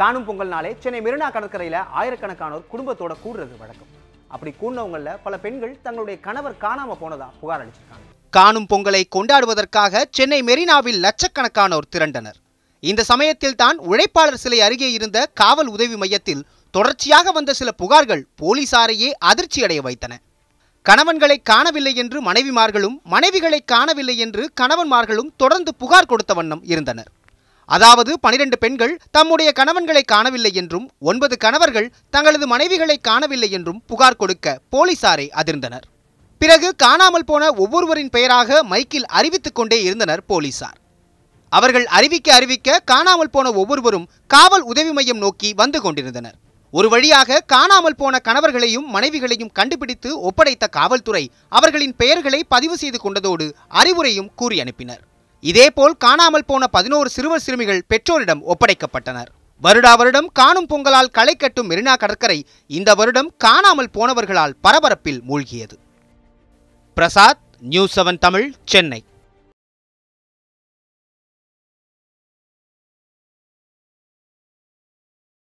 காணும் பொங்கல் நாளே சென்னை மெரினா கடற்கரையில ஆயிரக்கணக்கானோர் குடும்பத்தோட கூடுறது வழக்கம். அப்படி கூடினவங்கள பல பெண்கள் தங்களுடைய கணவர் காணாம போனதா புகார் அளிச்சிருக்காங்க. காணும் பொங்கலை கொண்டாடுவதற்காக சென்னை மெரினாவில் லட்சக்கணக்கானோர் திரண்டனர். இந்த சமயத்தில் தான் உழைப்பாளர் சிலை அருகே இருந்த காவல் உதவி மையத்தில் தொடர்ச்சியாக வந்த சில புகார்கள் போலீசாரையே அதிர்ச்சியடைய வைத்தன. கணவன்களை காணவில்லை என்று மனைவிமார்களும் மனைவிகளை காணவில்லை என்று கணவன்மார்களும் தொடர்ந்து புகார் கொடுத்த வண்ணம் இருந்தனர். அதாவது பனிரெண்டு பெண்கள் தம்முடைய கணவன்களை காணவில்லை என்றும் ஒன்பது கணவர்கள் தங்களது மனைவிகளை காணவில்லை என்றும் புகார் கொடுக்க போலீசாரை அதிர்ந்தனர். பிறகு காணாமல் போன ஒவ்வொருவரின் பெயராக மைக்கில் அறிவித்துக் கொண்டே இருந்தனர் போலீசார். அவர்கள் அறிவிக்க அறிவிக்க காணாமல் போன ஒவ்வொருவரும் காவல் உதவி மையம் நோக்கி வந்து கொண்டிருந்தனர். ஒரு வழியாக காணாமல் போன கணவர்களையும் மனைவிகளையும் கண்டுபிடித்து ஒப்படைத்த காவல்துறை அவர்களின் பெயர்களை பதிவு செய்து கொண்டதோடு அறிவுரையும் கூறி அனுப்பினர். இதேபோல் காணாமல் போன பதினோரு சிறுவர் சிறுமிகள் பெற்றோரிடம் ஒப்படைக்கப்பட்டனர். வருடா வருடம் காணும் பொங்கலால் களை கட்டும் மெரினா கடற்கரை இந்த வருடம் காணாமல் போனவர்களால் பரபரப்பில் மூழ்கியது. Prasad news seven Tamil Chennai.